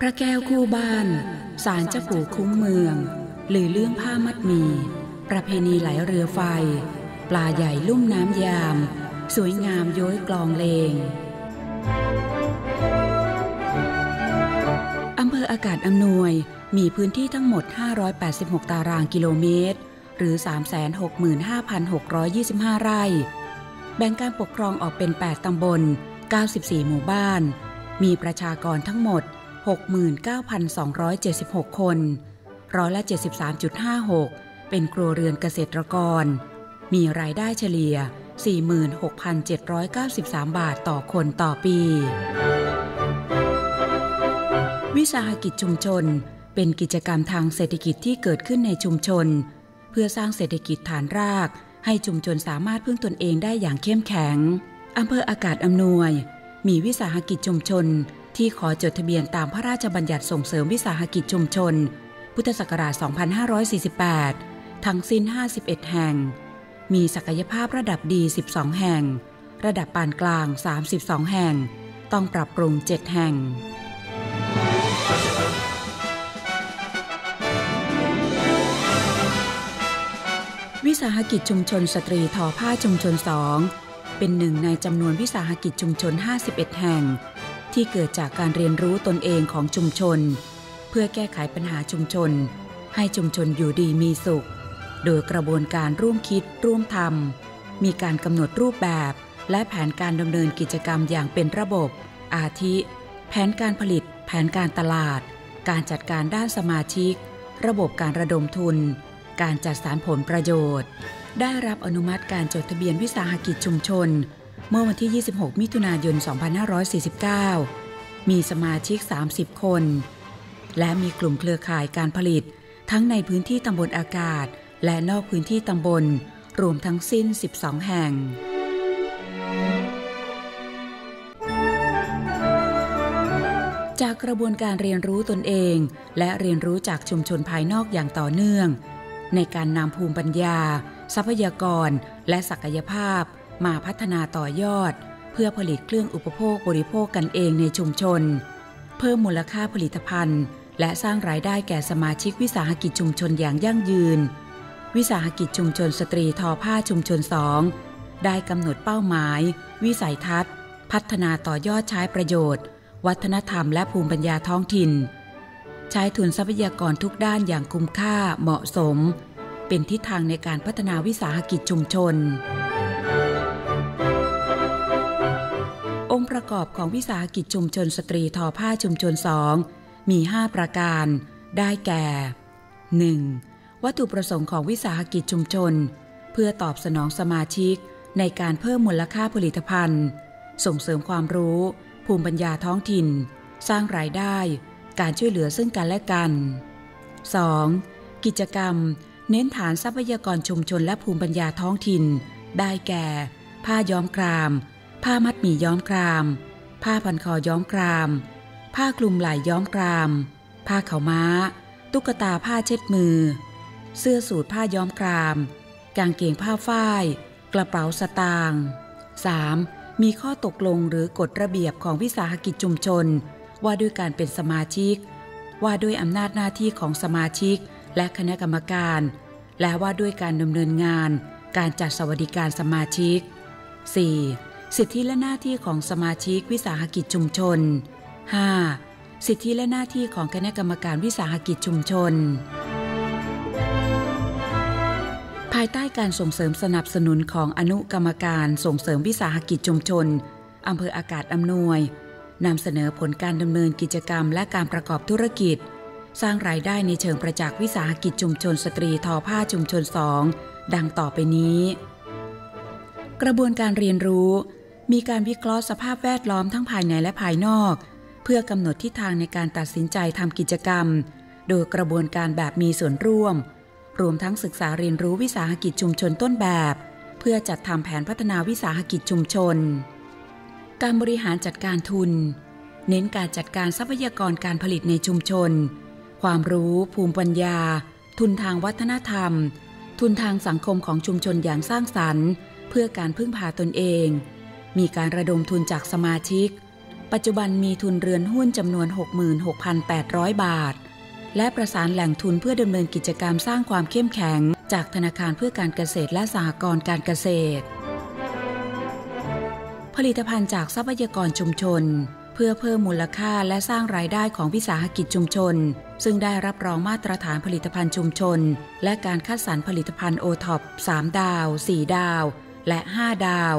พระแก้วคู่บ้าน สารเจ้าปู่คุ้มเมือง หรือเรื่องผ้ามัดมี ประเพณีไหลเรือไฟ ปลาใหญ่ลุ่มน้ำยาม สวยงามย้อยกลองเลงอำเภออากาศอำนวยมีพื้นที่ทั้งหมด 586 ตารางกิโลเมตร หรือ 365,625 ไร่ แบ่งการปกครองออกเป็น 8 ตำบล 94 หมู่บ้าน มีประชากรทั้งหมด 69,276 คน ร้อยละ 73.56 เป็นครัวเรือนเกษตรกร มีรายได้เฉลี่ย 46,793 บาทต่อคนต่อปี วิสาหกิจชุมชน เป็นกิจกรรมทางเศรษฐกิจที่เกิดขึ้นในชุมชน เพื่อสร้างเศรษฐกิจฐานราก ให้ชุมชนสามารถพึ่งตนเองได้อย่างเข้มแข็งอำเภออากาศอำนวย มีวิสาหกิจชุมชน ที่ขอจดทะเบียนตามพระราชบัญญัติส่งเสริมวิสาหกิจชุมชน พุทธศักราช 2548 ทั้งสิ้น 51 แห่ง มีศักยภาพระดับดี 12 แห่ง ระดับปานกลาง 32 แห่ง ต้องปรับปรุง 7 แห่งวิสาหกิจชุมชนสตรีทอผ้าชุมชนสองเป็นหนึ่งในจำนวนวิสาหกิจชุมชน 51 แห่ง ที่เกิดจากการเรียนรู้ตนเองของชุมชน เพื่อแก้ไขปัญหาชุมชน ให้ชุมชนอยู่ดีมีสุข โดยกระบวนการร่วมคิดร่วมทำมีการกำหนดรูปแบบ และแผนการดำเนินกิจกรรมอย่างเป็นระบบ อาทิ แผนการผลิต แผนการตลาด การจัดการด้านสมาชิก ระบบการระดมทุน การจัดสรรผลประโยชน์ ได้รับอนุมัติการจดทะเบียนวิสาหกิจชุมชน เมื่อวันที่ 26 มิถุนายน 2549 มีสมาชิก 30 คน และมีกลุ่มเครือข่ายการผลิต ทั้งในพื้นที่ตำบลอากาศ และนอกพื้นที่ตำบล รวมทั้งสิ้น 12 แห่งจากกระบวนการเรียนรู้ตนเอง และเรียนรู้จากชุมชนภายนอกอย่างต่อเนื่อง ในการนำภูมิปัญญา ทรัพยากร และศักยภาพ มาพัฒนาต่อยอด เพื่อผลิตเครื่องอุปโภคบริโภคกันเองในชุมชน เพิ่มมูลค่าผลิตภัณฑ์ และสร้างรายได้แก่สมาชิกวิสาหกิจชุมชนอย่างยั่งยืน วิสาหกิจชุมชนสตรีทอผ้าชุมชนสองได้กำหนดเป้าหมาย วิสัยทัศน์ พัฒนาต่อยอดใช้ประโยชน์ วัฒนธรรมและภูมิปัญญาท้องถิ่น ใช้ทุนทรัพยากรทุกด้านอย่างคุ้มค่าเหมาะสม เป็นทิศทางในการพัฒนาวิสาหกิจชุมชน องค์ประกอบของวิสาหกิจชุมชนสตรีทอผ้าชุมชนสองมี 5 ประการ ได้แก่ 1. วัตถุประสงค์ของวิสาหกิจชุมชน เพื่อตอบสนองสมาชิกในการเพิ่มมูลค่าผลิตภัณฑ์ ส่งเสริมความรู้ ภูมิปัญญาท้องถิ่น สร้างรายได้ การช่วยเหลือซึ่งกันและกัน 2. กิจกรรม เน้นฐานทรัพยากรชุมชนและภูมิปัญญาท้องถิ่น ได้แก่ ผ้าย้อมคราม ผ้ามัดหมี่ย้อมคราม ผ้าพันคอย้อมคราม ผ้าคลุมไหล่ย้อมคราม ผ้าเขาม้า ตุ๊กตาผ้าเช็ดมือ เสื้อสูทผ้าย้อมคราม กางเกงผ้าฝ้าย กระเป๋าสตางค์ 3. มีข้อตกลงหรือกฎระเบียบของวิสาหกิจชุมชน ว่าด้วยการเป็นสมาชิก ว่าด้วยอำนาจหน้าที่ของสมาชิก และคณะกรรมการ และว่าด้วยการดำเนินงาน การจัดสวัสดิการสมาชิก 4. สิทธิและหน้าที่ของสมาชิกวิสาหกิจชุมชน 5. สิทธิและหน้าที่ของคณะกรรมการวิสาหกิจชุมชนายใต้การส่งเสริมสนับสนุนของอนุกรรมการส่งเสริมวิสาหกิจชุมชนอำเภออากาศอำนวยนำเสนอผลการดำเนินกิจกรรมและการประกอบธุรกิจ สร้างรายได้ในเชิงประจักษ์วิสาหกิจชุมชนสตรีทอผ้าชุมชนสองดังต่อไปนี้ กระบวนการเรียนรู้ มีการวิเคราะห์สภาพแวดล้อมทั้งภายในและภายนอก เพื่อกำหนดทิศทางในการตัดสินใจทำกิจกรรม โดยกระบวนการแบบมีส่วนร่วม รวมทั้งศึกษาเรียนรู้วิสาหกิจชุมชนต้นแบบทพื่อจัดทำแผนพัฒนาวิสาหกิจชุมชน การบริหารจัดการทุน เน้นการจัดการทรัพยากรการผลิตในชุมชน ความรู้ภูมิปัญญา ทุนทางวัฒนธรรม ทุนทางสังคมของชุมชนอย่างสร้างสรรค์ เพื่อการพึ่งพาตนเอง มีการระดมทุนจากสมาชิก ปัจจุบันมีทุนเรือนหุ้นจำนวน 66,800 บาท และประสานแหล่งทุนเพื่อดำเนินกิจกรรมสร้างความเข้มแข็ง จากธนาคารเพื่อการเกษตรและสหกรณ์การเกษตร ผลิตภัณฑ์จากทรัพยากรชุมชน เพื่อเพิ่มมูลค่าและสร้างรายได้ของวิสาหกิจชุมชน ซึ่งได้รับรองมาตรฐานผลิตภัณฑ์ชุมชน และการคัดสรรผลิตภัณฑ์โอท็อป3ดาว 4 ดาว และ 5 ดาว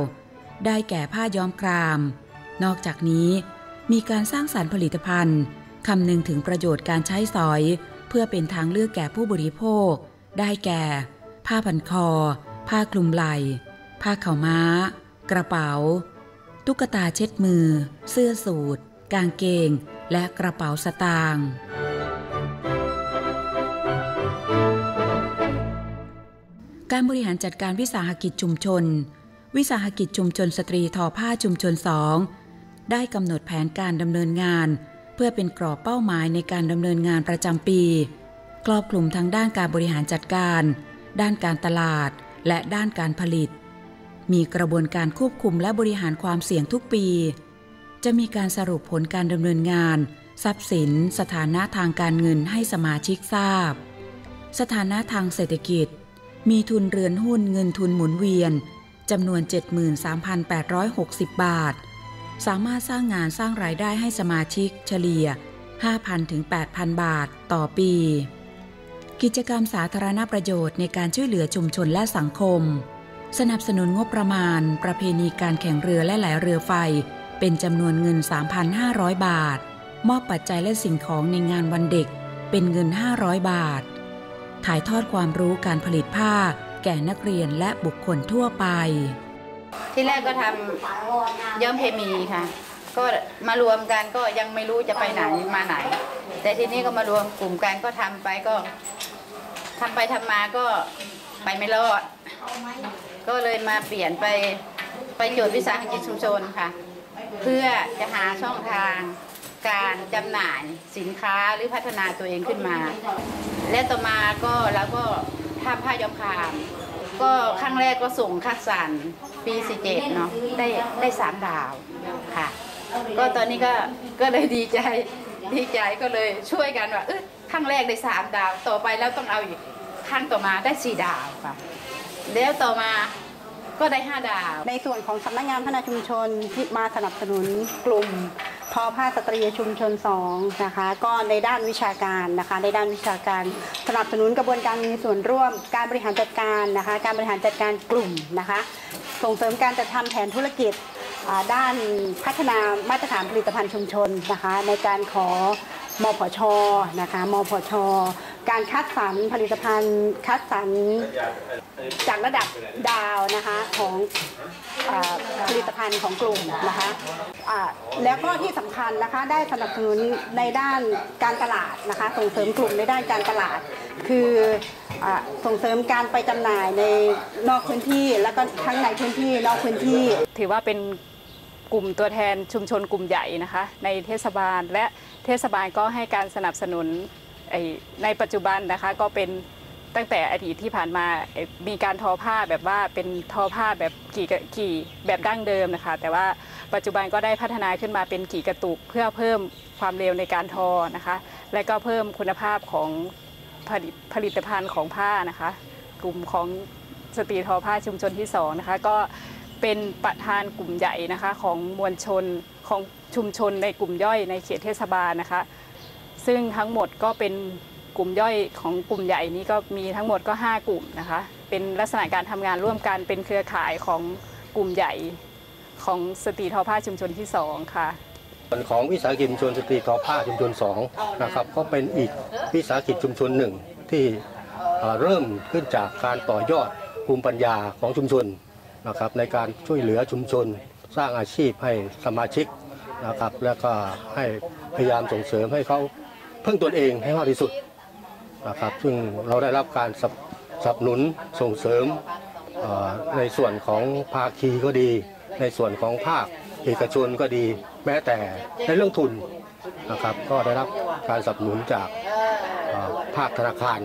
ได้แก่ผ้าย้อมคราม นอกจากนี้มีการสร้างสรรค์ผลิตภัณฑ์ คำนึงถึงประโยชน์การใช้สอย เพื่อเป็นทางเลือกแก่ผู้บริโภค ได้แก่ ผ้าพันคอ ผ้าคลุมไหล่ ผ้าข่าม้า กระเป๋า ตุ๊กตาเช็ดมือ เสื้อสูทกางเกง และกระเป๋าสตางค์การบริหารจัดการวิสาหกิจชุมชน วิสาหกิจชุมชนสตรีทอผ้าชุมชนสองได้กำหนดแผนการดำเนินงาน เพื่อเป็นกรอบเป้าหมายในการดำเนินงานประจำปี ครอบคลุมทั้งด้านการบริหารจัดการ ด้านการตลาด และด้านการผลิต มีกระบวนการควบคุมและบริหารความเสี่ยงทุกปี จะมีการสรุปผลการดำเนินงาน ทรัพย์สิน สถานะทางการเงินให้สมาชิกทราบ สถานะทางเศรษฐกิจ มีทุนเรือนหุ้นเงินทุนหมุนเวียนจำนวน 73,860 บาท สามารถสร้างงานสร้างรายได้ให้สมาชิกเฉลี่ย 5,000 ถึง 8,000 บาทต่อปี กิจกรรมสาธารณประโยชน์ในการช่วยเหลือชุมชนและสังคม สนับสนุนงบประมาณ ประเพณีการแข่งเรือและไหลเรือไฟ เป็นจำนวนเงิน 3,500 บาท มอบปัจจัยและสิ่งของในงานวันเด็ก เป็นเงิน 500 บาท ถ่ายทอดความรู้การผลิตผ้า แก่นักเรียนและบุคคลทั่วไป ที่แรกก็ทำย้อมเพมีค่ะ ก็มารวมกันก็ยังไม่รู้จะไปไหนมาไหน แต่ทีนี้ก็มารวมกลุ่มกันก็ทำไปก็ทำไปทำมาก็ไปไม่รอด ก็เลยมาเปลี่ยนไปไปโจทย์วิสาหกิจชุมชนค่ะ เพื่อจะหาช่องทางการจำหน่ายสินค้าหรือพัฒนาตัวเองขึ้นมา และต่อมาก็แล้วก็ทำผ้าย้อมคาม ก็ครั้งแรกก็ส่งคัดสรร ปี47เนาะได้ได้สามดาวค่ะ ก็ตอนนี้ก็ก็เลยดีใจดีใจก็เลยช่วยกันว่าเออครั้งแรกได้สามดาว ต่อไปแล้วต้องเอาอีกครั้งต่อมาได้สี่ดาวค่ะแล้วต่อมาก็ได้ห้าดาว ในส่วนของสำนักงานพัฒนาชุมชนที่มาสนับสนุนกลุ่ม ทอผ้าสตรีชุมชน2นะคะก็ในด้านวิชาการนะคะในด้านวิชาการสนับสนุนกระบวนการมีส่วนร่วม การบริหารจัดการนะคะ การบริหารจัดการกลุ่มนะคะ ส่งเสริมการจัดทำแผนธุรกิจด้านพัฒนามาตรฐานผลิตภัณฑ์ชุมชนนะคะ ในการขอมอพชนะคะมอพช การคัดสรรผลิตภัณฑ์คัดสรรจากระดับดาวนะคะของอผลิตภัณฑ์ของกลุ่มนะคะแล้วก็ที่สำคัญนะคะได้สนับสนุนในด้านการตลาดนะคะส่งเสริมกลุ่มในด้านการตลาด คืออส่งเสริมการไปจำหน่ายในนอกพื้นที่ แล้วก็ทั้งในพื้นที่นอกพื้นที่ ถือว่าเป็นกลุ่มตัวแทนชุมชนกลุ่มใหญ่นะคะ ในเทศบาลและเทศบาลก็ให้การสนับสนุน ในปัจจุบันนะคะก็เป็นตั้งแต่อดีตที่ผ่านมามีการทอผ้าแบบว่าเป็นทอผ้าแบบกี่กี่แบบดั้งเดิมนะคะ แต่ว่าปัจจุบันก็ได้พัฒนาขึ้นมาเป็นกี่กระตุกเพื่อเพิ่มความเร็วในการทอนะคะ และก็เพิ่มคุณภาพของผลิตผลิตภัณฑ์ของผ้านะคะ กลุ่มของสตรีทอผ้าชุมชนที่สองนะคะก็เป็นประธานกลุ่มใหญ่นะคะของมวลชนของชุมชนในกลุ่มย่อยในเขตเทศบาลนะคะ ซึ่งทั้งหมดก็เป็นกลุ่มย่อยของกลุ่มใหญ่นี้ก็มีทั้งหมดก็ 5 กลุ่มนะคะ เป็นลักษณะการทำงานร่วมกันเป็นเครือข่ายของกลุ่มใหญ่ของสตรีทอผ้าชุมชนที่สองค่ะส่วนของวิสาหกิจชุมชนสตรีทอผ้าชุมชน2นะครับก็เป็นอีกวิสาหกิจชุมชนหนึ่งที่เอ่อเริ่มขึ้นจากการต่อยอดภูมิปัญญาของชุมชนนะครับในการช่วยเหลือชุมชน สร้างอาชีพให้สมาชิกนะครับแล้วก็ให้พยายามส่งเสริมให้เขา พึ่งตนเองให้มากที่สุดนะครับซึ่งเราได้รับการสนับสนับสนุนส่งเสริมในส่วนของภาคีก็ดี ในส่วนของภาคเอกชนก็ดี แม้แต่ในเรื่องทุนนะครับก็ได้รับการสนับสนุนจากภาคธนาคาร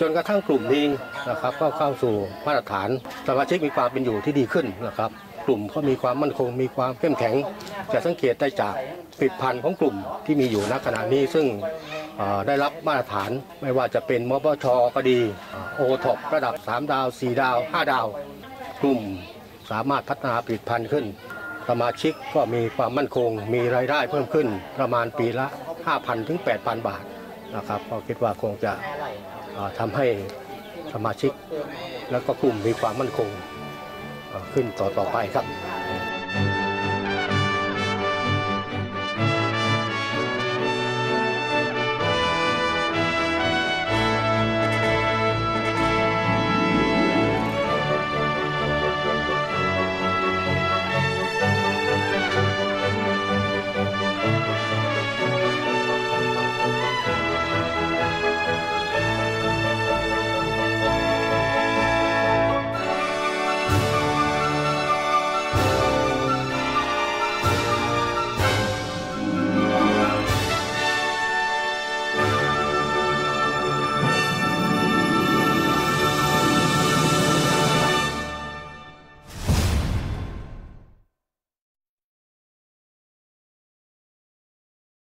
จนกระทั่งกลุ่มนี้นะครับก็เข้าสู่มาตรฐานสมาชิกมีความเป็นอยู่ที่ดีขึ้นนะครับ กลุ่มก็มีความมั่นคงมีความเข้มแข็ง จะสังเกตได้จาก ผลิตภัณฑ์ของกลุ่มที่มีอยู่ณขณะนี้ซึ่งได้รับมาตรฐานไม่ว่าจะเป็นมบชก็ดีโอท็อประดับ 3 ดาว 4 ดาว 5 ดาว กลุ่มสามารถพัฒนาผลิตภัณฑ์ขึ้น สมาชิกก็มีความมั่นคง มีรายได้เพิ่มขึ้น ประมาณปีละ 5,000 ถึง 8,000 บาทนะครับก็คิดว่าคงจะทำให้สมาชิกและก็กลุ่มมีความมั่นคงขึ้นต่อต่อไปครับ